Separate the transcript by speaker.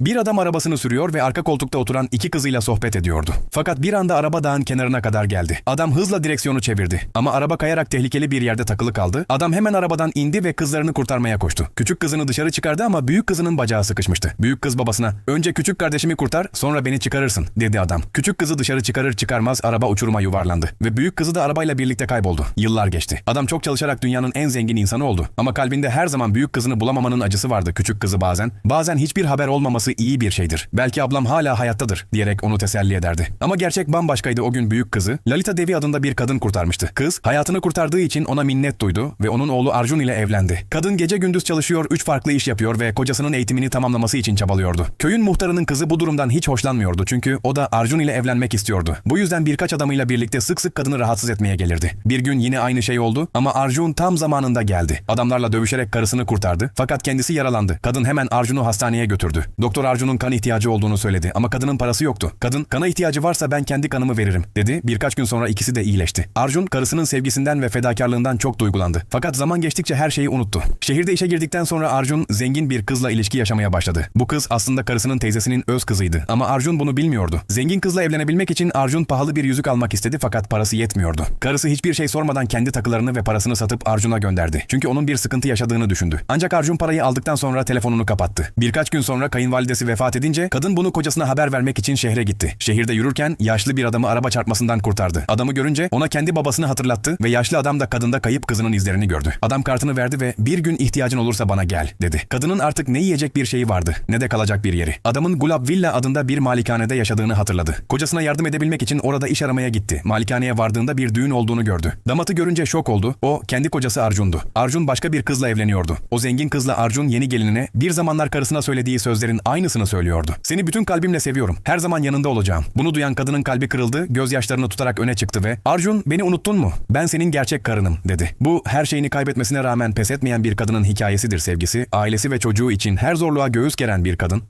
Speaker 1: Bir adam arabasını sürüyor ve arka koltukta oturan iki kızıyla sohbet ediyordu. Fakat bir anda araba dağın kenarına kadar geldi. Adam hızla direksiyonu çevirdi. Ama araba kayarak tehlikeli bir yerde takılı kaldı. Adam hemen arabadan indi ve kızlarını kurtarmaya koştu. Küçük kızını dışarı çıkardı ama büyük kızının bacağı sıkışmıştı. Büyük kız babasına önce küçük kardeşimi kurtar sonra beni çıkarırsın dedi adam. Küçük kızı dışarı çıkarır çıkarmaz araba uçuruma yuvarlandı. Ve büyük kızı da arabayla birlikte kayboldu. Yıllar geçti. Adam çok çalışarak dünyanın en zengin insanı oldu. Ama kalbinde her zaman büyük kızını bulamamanın acısı vardı küçük kızı bazen. Bazen hiçbir haber olmaması iyi bir şeydir. Belki ablam hala hayattadır diyerek onu teselli ederdi. Ama gerçek bambaşkaydı o gün büyük kızı. Lalita Devi adında bir kadın kurtarmıştı. Kız hayatını kurtardığı için ona minnet duydu ve onun oğlu Arjun ile evlendi. Kadın gece gündüz çalışıyor, üç farklı iş yapıyor ve kocasının eğitimini tamamlaması için çabalıyordu. Köyün muhtarının kızı bu durumdan hiç hoşlanmıyordu çünkü o da Arjun ile evlenmek istiyordu. Bu yüzden birkaç adamıyla birlikte sık sık kadını rahatsız etmeye gelirdi. Bir gün yine aynı şey oldu ama Arjun tam zamanında geldi. Adamlarla dövüşerek karısını kurtardı fakat kendisi yaralandı. Kadın hemen Arjun'u hastaneye götürdü. Doktor Arjun'un kan ihtiyacı olduğunu söyledi ama kadının parası yoktu. Kadın kana ihtiyacı varsa ben kendi kanımı veririm dedi. Birkaç gün sonra ikisi de iyileşti. Arjun karısının sevgisinden ve fedakarlığından çok duygulandı. Fakat zaman geçtikçe her şeyi unuttu. Şehirde işe girdikten sonra Arjun zengin bir kızla ilişki yaşamaya başladı. Bu kız aslında karısının teyzesinin öz kızıydı ama Arjun bunu bilmiyordu. Zengin kızla evlenebilmek için Arjun pahalı bir yüzük almak istedi fakat parası yetmiyordu. Karısı hiçbir şey sormadan kendi takılarını ve parasını satıp Arjun'a gönderdi. Çünkü onun bir sıkıntı yaşadığını düşündü. Ancak Arjun parayı aldıktan sonra telefonunu kapattı. Birkaç gün sonra kayınvalidesi vefat edince kadın bunu kocasına haber vermek için şehre gitti. Şehirde yürürken yaşlı bir adamı araba çarpmasından kurtardı. Adamı görünce ona kendi babasını hatırlattı ve yaşlı adam da kadında kayıp kızının izlerini gördü. Adam kartını verdi ve bir gün ihtiyacın olursa bana gel dedi. Kadının artık ne yiyecek bir şeyi vardı ne de kalacak bir yeri. Adamın Gulab Villa adında bir malikanede yaşadığını hatırladı. Kocasına yardım edebilmek için orada iş aramaya gitti. Malikaneye vardığında bir düğün olduğunu gördü. Damatı görünce şok oldu. O kendi kocası Arjun'du. Arjun başka bir kızla evleniyordu. O zengin kızla Arjun yeni gelinine bir zamanlar karısına söylediği sözlerin aynısını söylüyordu. Seni bütün kalbimle seviyorum. Her zaman yanında olacağım. Bunu duyan kadının kalbi kırıldı, gözyaşlarını tutarak öne çıktı ve Arjun beni unuttun mu? Ben senin gerçek karınım dedi. Bu her şeyini kaybetmesine rağmen pes etmeyen bir kadının hikayesidir sevgisi. Ailesi ve çocuğu için her zorluğa göğüs geren bir kadın